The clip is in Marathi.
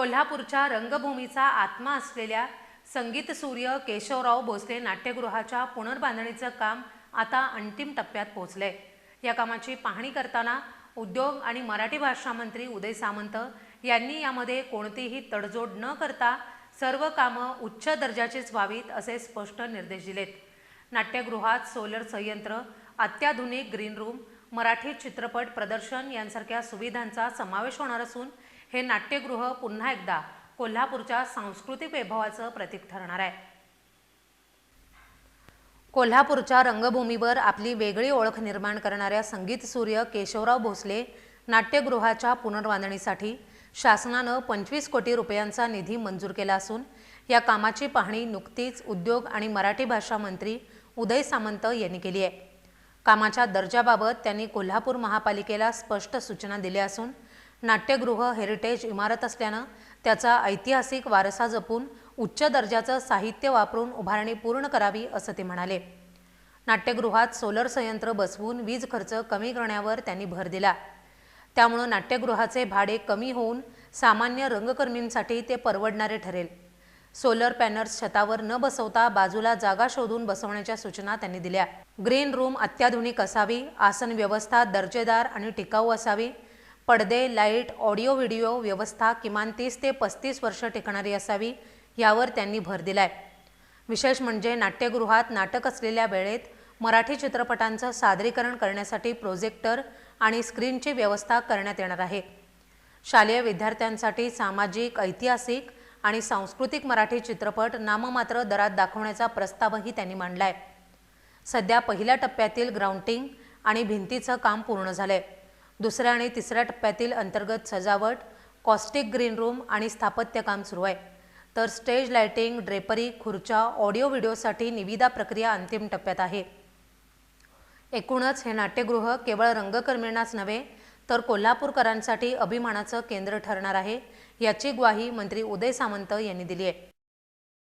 कोल्हापूरच्या रंगभूमीचा आत्मा असलेल्या संगीत सूर्य केशवराव भोसले नाट्यगृहाच्या पुनर्बांधणीचं काम आता अंतिम टप्प्यात पोहोचले या कामाची पाहणी करताना उद्योग आणि मराठी भाषा मंत्री उदय सामंत यांनी यामध्ये कोणतीही तडजोड न करता सर्व कामं उच्च दर्जाचीच व्हावीत असे स्पष्ट निर्देश दिलेत. नाट्यगृहात सोलर संयंत्र अत्याधुनिक ग्रीन रूम मराठी चित्रपट प्रदर्शन यांसारख्या सुविधांचा समावेश होणार असून हे नाट्यगृह पुन्हा एकदा कोल्हापूरच्या सांस्कृतिक वैभवाचं प्रतीक ठरणार आहे. कोल्हापूरच्या रंगभूमीवर आपली वेगळी ओळख निर्माण करणाऱ्या संगीत सूर्य केशवराव भोसले नाट्यगृहाच्या पुनर्बांधणीसाठी शासनानं पंचवीस कोटी रुपयांचा निधी मंजूर केला असून या कामाची पाहणी नुकतीच उद्योग आणि मराठी भाषा मंत्री उदय सामंत यांनी केली आहे. कामाच्या दर्जाबाबत त्यांनी कोल्हापूर महापालिकेला स्पष्ट सूचना दिल्या असून नाट्यगृह हेरिटेज इमारत असल्यानं त्याचा ऐतिहासिक वारसा जपून उच्च दर्जाचं साहित्य वापरून उभारणी पूर्ण करावी असं ते म्हणाले. नाट्यगृहात सोलर संयंत्र बसवून वीज खर्च कमी करण्यावर त्यांनी भर दिला. त्यामुळं नाट्यगृहाचे भाडे कमी होऊन सामान्य रंगकर्मींसाठी ते परवडणारे ठरेल. सोलर पॅनल्स छतावर न बसवता बाजूला जागा शोधून बसवण्याच्या सूचना त्यांनी दिल्या. ग्रीन रूम अत्याधुनिक असावी आसन व्यवस्था दर्जेदार आणि टिकाऊ असावी पडदे लाइट ऑडिओ व्हिडिओ व्यवस्था किमान तीस ते पस्तीस वर्ष टिकणारी असावी यावर त्यांनी भर दिलाय. विशेष म्हणजे नाट्यगृहात नाटक असलेल्या वेळेत मराठी चित्रपटांचं सादरीकरण करण्यासाठी प्रोजेक्टर आणि स्क्रीनची व्यवस्था करण्यात येणार आहे. शालेय विद्यार्थ्यांसाठी सामाजिक ऐतिहासिक आणि सांस्कृतिक मराठी चित्रपट नाममात्र दरात दाखवण्याचा प्रस्तावही त्यांनी मांडलाय. सध्या पहिल्या टप्प्यातील ग्राउंटिंग आणि भिंतीचं काम पूर्ण झालंय. दुसऱ्या आणि तिसऱ्या टप्प्यातील अंतर्गत सजावट कॉस्टिक ग्रीन रूम आणि स्थापत्य काम सुरू आहे. तर स्टेज लाइटिंग ड्रेपरी खुर्च्या ऑडिओ व्हिडिओसाठी निविदा प्रक्रिया अंतिम टप्प्यात आहे. एकूणच हे नाट्यगृह केवळ रंगकर्मींनाच नव्हे तर कोल्हापूरकरांसाठी अभिमानाचं केंद्र ठरणार आहे याची ग्वाही मंत्री उदय सामंत यांनी दिली आहे.